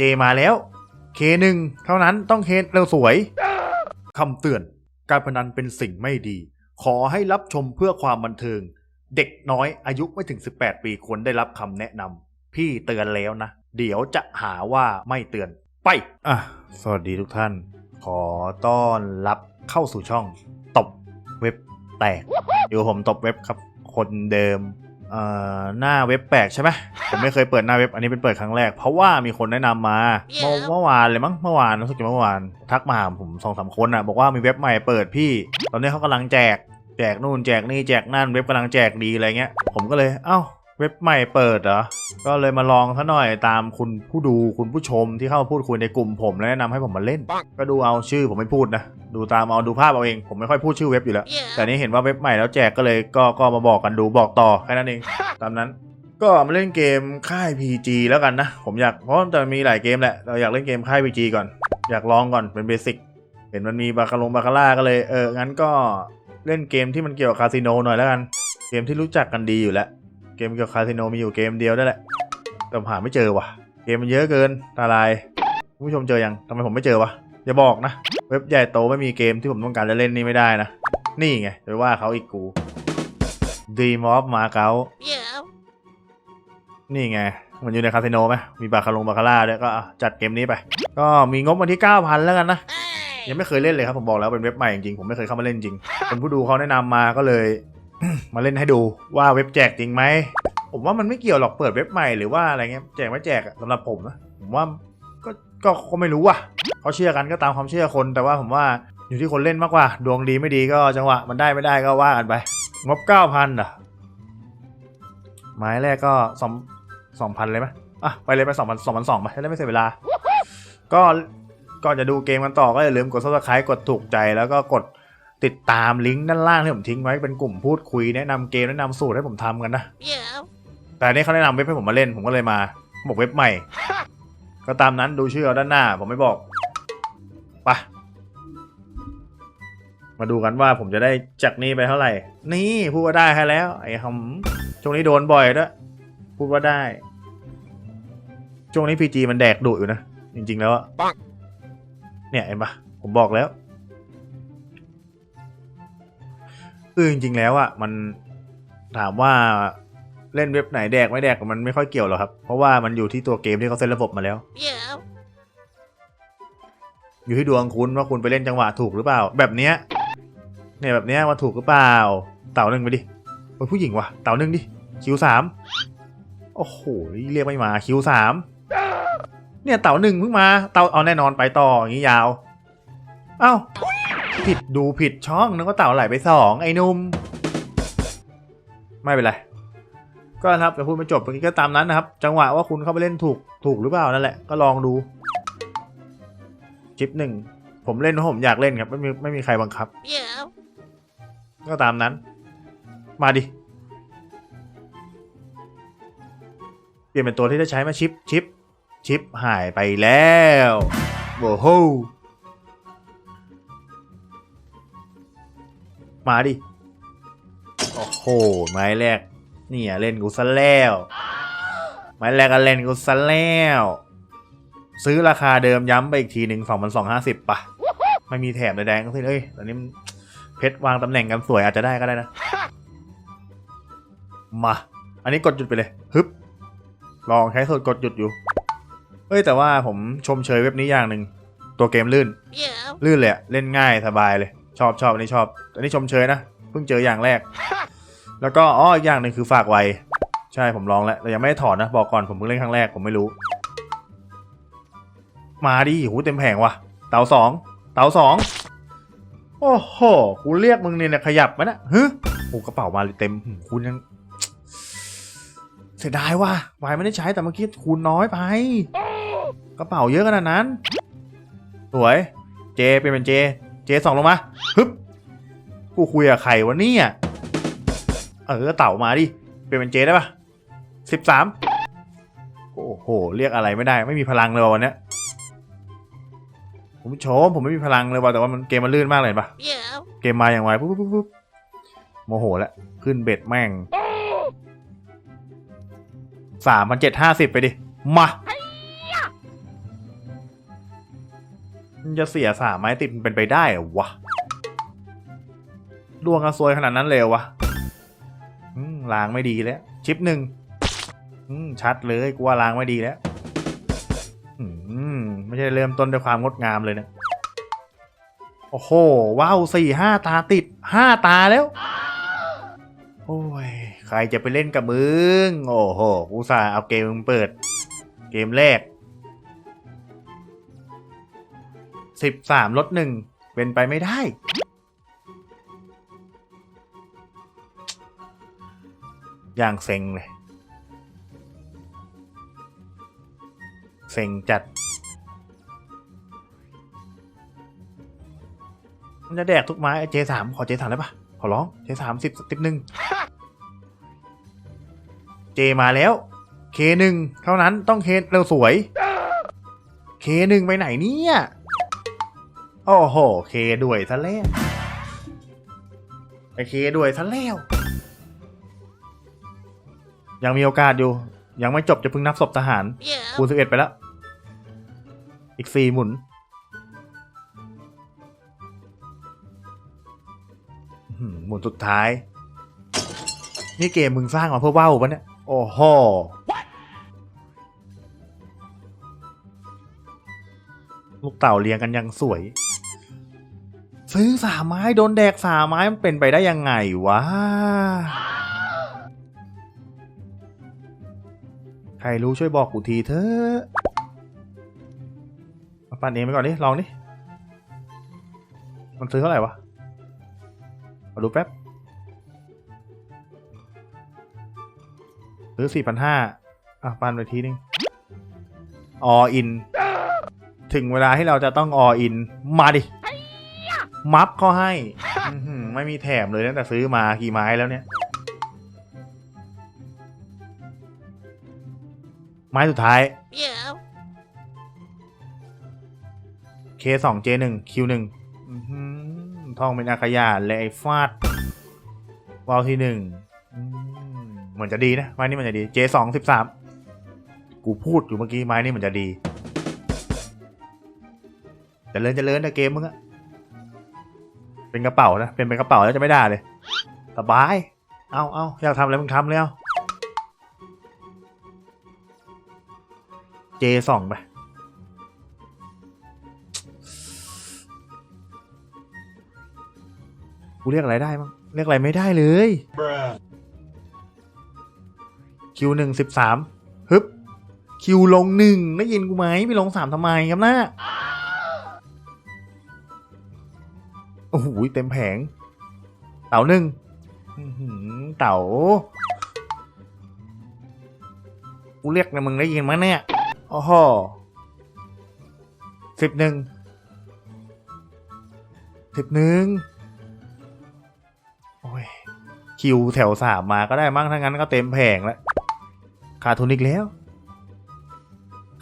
เจมาแล้ว K1 เท่านั้นต้องเคเร็วสวยคำเตือน การพนันเป็นสิ่งไม่ดี ขอให้รับชมเพื่อความบันเทิง เด็กน้อยอายุไม่ถึง 18 ปีควรได้รับคำแนะนำพี่เตือนแล้วนะ เดี๋ยวจะหาว่าไม่เตือนไปอะสวัสดีทุกท่าน ขอต้อนรับเข้าสู่ช่อง ตบเว็บแตกอยู่ผมตบเว็บครับ คนเดิม หน้าเว็บแปลกใช่ไหมผมไม่เคยเปิดหน้าเว็บอันนี้เป็นเปิดครั้งแรก เพราะว่ามีคนแนะนำมาเมื่อเมื่อวานเลยมั้งเมื่อวานรู้สึกจะเมื่อวานทักมาหาผมสองสามคนอะบอกว่ามีเว็บใหม่เปิดพี่ ตอนนี้เขากำลังแจก แจกนู่นแจกนี่แจกนั่นเว็บกำลังแจกดีอะไรเงี้ยผมก็เลยเอ้า เว็บใหม่เปิดเหรอ ก็เลยมาลองซะหน่อยตามคุณผู้ดูคุณผู้ชมที่เข้ามาพูดคุยในกลุ่มผมและแนะนำให้ผมมาเล่น ก็ดูเอาชื่อผมไม่พูดนะ ดูตามเอาดูภาพเอาเอง ผมไม่ค่อยพูดชื่อเว็บอยู่แล้ว แต่นี่เห็นว่าเว็บใหม่แล้วแจกก็เลยก็ก็มาบอกกันดูบอกต่อแค่นั้นเอง ตามนั้น ก็มาเล่นเกมค่าย PG แล้วกันนะ ผมอยากเพราะมันจะมีหลายเกมแหละ เราอยากเล่นเกมค่าย PG ก่อน อยากลองก่อนเป็นเบสิก เห็นมันมีบาคาลงบาคาร่าก็เลยเอองั้นก็เล่นเกมที่มันเกี่ยวกับคาสิโนหน่อยแล้วกัน เกมที่รู้จักกันดีอยู่แล้ว เกมเกี่ยวกับคาสิโนมีอยู่เกมเดียวนั่นแหละแต่ผมหาไม่เจอว่ะ เกมมันเยอะเกินตาลายคุณผู้ชมเจอยังทำไมผมไม่เจอวะอย่าบอกนะ เว็บใหญ่โตไม่มีเกมที่ผมต้องการจะเล่นนี่ไม่ได้นะ นี่ไงไปว่าเขาอีกกู Dream of m a g a u Yeah. นี่ไงมันอยู่ในคาสิโนไหมมีบาคาลงบาคาร่าด้วยก็จัดเกมนี้ไป ก็มีงบวันที่ 9,000 แล้วกันนะ Hey. ยังไม่เคยเล่นเลยครับผมบอกแล้วเป็นเว็บใหม่จริงผมไม่เคยเข้ามาเล่นจริงเป็นผู้ดูเขาแนะนำมาก็เลย มาเล่นให้ดูว่าเว็บแจกจริงไหม ผมว่ามันไม่เกี่ยวหรอกเปิดเว็บใหม่หรือว่าอะไรเงี้ยแจกไม่แจกอะสำหรับผมนะผมว่าก็ก็ก็ไม่รู้ว่ะเขาเชื่อกันก็ตามความเชื่อคนแต่ว่าผมว่าอยู่ที่คนเล่นมากกว่า ดวงดีไม่ดีก็จังหวะมันได้ไม่ได้ก็ว่ากันไป งบ9,000อะไม้แรกก็สองสองพันเลยไหมอะไปเลยไปสองพันสองพันสองไปจะได้ไม่เสียเวลา ก็ก่อนจะดูเกมกันต่อก็อย่าลืมกด subscribe กดถูกใจแล้วก็กด ติดตามลิงก์ด้านล่างที่ผมทิ้งไว้เป็นกลุ่มพูดคุยแนะนำเกมแนะนำสูตรให้ผมทำกันนะ Yeah. แต่อันนี้เขาแนะนำเว็บให้ผมมาเล่นผมก็เลยมาบอกเว็บใหม่ ก็ตามนั้นดูชื่อเอาด้านหน้า ผมไม่บอกไปะมาดูกันว่าผมจะได้จากนี้ไปเท่าไหร่ นี่พูดว่าได้ให้แล้ว ไอ้คำช่วงนี้โดนบ่อยด้วยพูดว่าได้ ช่วงนี้พีจีมันแดกดุอยู่นะ จริง ๆ แล้วอะปังเนี่ยเห็นปะผมบอกแล้ว เออจริงๆแล้วอะมันถามว่าเล่นเว็บไหนแดกไม่แดกมันไม่ค่อยเกี่ยวหรอกครับ เพราะว่ามันอยู่ที่ตัวเกมที่เขาเซตระบบมาแล้ว Yeah. อยู่ที่ดวงคุณว่าคุณไปเล่นจังหวะถูกหรือเปล่า แบบเนี้ยเนี่ยแบบเนี้ยว่าถูกหรือเปล่า เต่าหนึ่งไปดิโอ้ยผู้หญิงว่ะ เต่าหนึ่งดิคิวสามโอ้โหเรียกไม่มาคิวสามเนี่ยเต่าหนึ่งเพิ่งมา เต่าเอาแน่นอนไปต่ออย่างนี้ยาว เอ้า ผิดดูผิดช่องนึกว่าเต่าไหลไปสองไอ้นุ่ม ไม่เป็นไร ก็นะครับแต่พูดไม่จบเมื่อกี้ก็ตามนั้นนะครับ จังหวะว่าคุณเข้าไปเล่นถูกถูกหรือเปล่านั่นแหละก็ลองดูคลิปหนึ่งผมเล่นเพราะผมอยากเล่นครับไม่มีไม่มีใครบังคับ ก็ตามนั้น มาดิ เปลี่ยนเป็นตัวที่ได้ใช้มาชิปชิปชิปหายไปแล้วโว้โห มาดิ โอ้โห ไม้แรก เนี่ยเล่นกูซะแล้ว ไม้แรกก็เล่นกูซะแล้ว ซื้อราคาเดิมย้ำไปอีกทีหนึ่งสองพันสองห้าสิบป่ะ ไม่มีแถมใดๆทั้งสิ้นเอ้ย ตอนนี้มันเพชรวางตำแหน่งกันสวยอาจจะได้ก็ได้นะ มา อันนี้กดหยุดไปเลย ฮึบ ลองใช้สูตรกดหยุดอยู่ เอ้ยแต่ว่าผมชมเชยเว็บนี้อย่างหนึ่ง ตัวเกมลื่น Yeah. ลื่นเลยอะเล่นง่ายสบายเลย ชอบชอบอันนี้ชอบ อันนี้ชมเชยนะ เพิ่งเจออย่างแรก แล้วก็อ๋ออีกอย่างหนึ่งคือฝากไว ใช่ผมลองแล้ว แต่ยังไม่ได้ถอนนะ บอกก่อนผมเพิ่งเล่นครั้งแรกผมไม่รู้ มาดิหูเต็มแผงว่ะ เตาสอง เตาสอง โอ้โห กูเรียกมึงเนี่ยขยับไหมนะฮึโอ้กระเป๋ามาเต็มหืมคุณยังเสียดายว่ะวายไม่ได้ใช้แต่เมื่อกี้คูณน้อยไป กระเป๋าเยอะขนาดนั้น สวย เจเป็นเป็นเจ เจสองลงมาฮึบกูคุยกับใครวะเนี่ยเออเต่ามาดิเป็นเป็นเจได้ปะสิบสามโอ้โห เรียกอะไรไม่ได้ ไม่มีพลังเลยวันเนี้ยผมชมผมไม่มีพลังเลยว่ะแต่ว่ามันเกมมันลื่นมากเลยปะเกมมาอย่างไวปุ๊บปุ๊บปุ๊บโมโหแล้วขึ้นเบ็ดแม่งสามพันเจ็ดห้าสิบไปดิ มา จะเสียสามไม้ติดมันเป็นไปได้เหรอวะดวงกระซวยขนาดนั้นเลยวะล้างไม่ดีแล้ว ชิปหนึ่งชัดเลยกูว่าล้างไม่ดีแล้วไม่ใช่เริ่มต้นด้วยความงดงามเลยเนะโอ้โห ว้าวสี่ห้าตาติดห้าตาแล้ว โอ้ย ใครจะไปเล่นกับมึง โอ้โหกูสาห์เอาเกมมึงเปิด เกมแรก สิบสามลดหนึ่งเป็นไปไม่ได้ อย่างเซ็งเลย เซ็งจัด มันจะแดกทุกไม้เจสามขอเจสามได้ปะขอร้องเจสามสิบสิบหนึ่งเจมาแล้วเคหนึ่งเท่านั้นต้องเคเร็วสวยเคหนึ่งไปไหนเนี่ย โอ้โห เคด้วยซะแล้วไปเคด้วยซะแล้ว ยังมีโอกาสอยู่ ยังไม่จบจะเพิ่งนับศพทหาร คูณสิบเอ็ดไปแล้ว อีกสี่หมุนอื้อหือหมุนสุดท้าย นี่เกมมึงสร้างมาเพื่อเว้าปะเนี่ย โอ้โหลูกเต่าเลี้ยงกันยังสวย ซื้อสามไม้โดนแดกสามไม้มันเป็นไปได้ยังไงวะ ใครรู้ช่วยบอกกูทีเถอะมาปั่นเองไปก่อนดิลองดิ มันซื้อเท่าไหร่วะ มาดูแป๊บ ซื้อสี่พันห้าอะปั่นไปทีนึงออิน ถึงเวลาที่เราจะต้องออิน มาดิ มัฟเขาให้อื้อหือไม่มีแถมเลยตั้งแต่ซื้อมากี่ไม้แล้วเนี่ย ไม้สุดท้าย Yeah. K สอง J หนึ่ง Q หนึ่งอื้อหือทองเป็นอาขยาและไอ้ฟาดวาวที่หนึ่งอืมเหมือนจะดีนะไม้นี้มันจะดี J สองสิบสามกูพูดอยู่เมื่อกี้ไม้นี้มันจะดีเจะเลินจะเลินแต่เกมมึงอะ เป็นกระเป๋านะเป็นเป็นกระเป๋าแล้วจะไม่ได้เลยสบาย เอาเอาอยากทำอะไรมึงทำเลยเอา J สองไปกูเรียกอะไรได้มั้งเรียกอะไรไม่ได้เลย คิวหนึ่งสิบสามฮึบคิวลงหนึ่งได้ยินกูไหมไปลงสามทำไมครับนะ เต็มแผง เต่าหนึ่งเต่ากูเรียกนะมึงได้ยินไหมเนี่ยโอ้โหสิบหนึ่งสิบหนึ่งโอ้ย คิวแถวสามมาก็ได้มั้งถ้างั้นก็เต็มแผงแล้วขาดทุนอีกแล้ว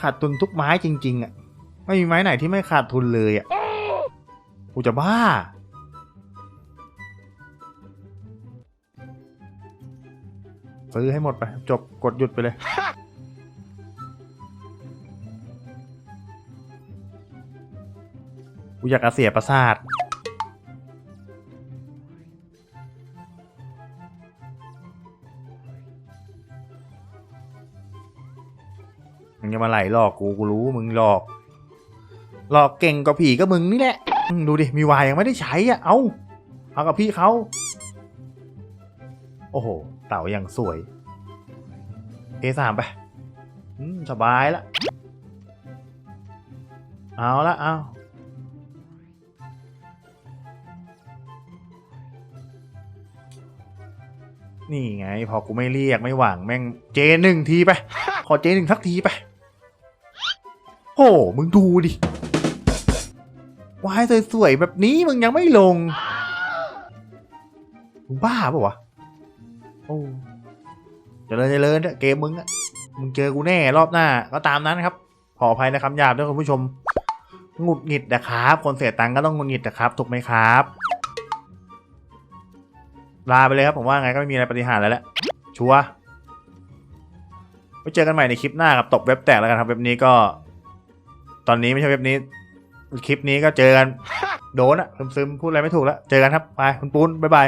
ขาดทุนทุกไม้จริง ๆ อะ ไม่มีไม้ไหนที่ไม่ขาดทุนเลยอะกูจะบ้า ซื้อให้หมดไป จบกดหยุดไปเลย กูอยากจะเสียประสาทมึงจะมาไหลหลอกกูกูรู้มึงหลอก หลอกเก่งกว่าผีก็มึงนี่แหละดูดิ มีวายยังไม่ได้ใช้อะ เอาเอากับพี่เขา โอ้โห เต่าอย่างสวย เอสามไปสบายละ เอาละเอานี่ไง พอกูไม่เรียกไม่หวังแม่งเจหนึ่งทีไป ขอเจหนึ่งสักทีไป โอ้มึงดูดิวายสวยๆแบบนี้มึงยังไม่ลงมึงบ้าปะวะ โอ้เจริญเจริญเถอะเกมมึงอะมึงเจอกูแน่รอบหน้า ก็ตามนั้นครับ ขออภัยในคำหยาบด้วยคุณผู้ชมหงุดหงิดนะครับ คนเสียตังค์ก็ต้องหงุดหงิดนะครับ ถูกไหมครับ ลาไปเลยครับ ผมว่าไงก็ไม่มีอะไรปฏิหารแล้วแหละ ชัวร์ไว้เจอกันใหม่ในคลิปหน้ากับตบเว็บแตกแล้วกันครับ เว็บนี้ก็ ตอนนี้ไม่ใช่เว็บนี้ คลิปนี้ก็เจอกัน โดนอะซึมๆพูดอะไรไม่ถูกแล้ว เจอกันครับ ไปคุณปูนบ๊ายบาย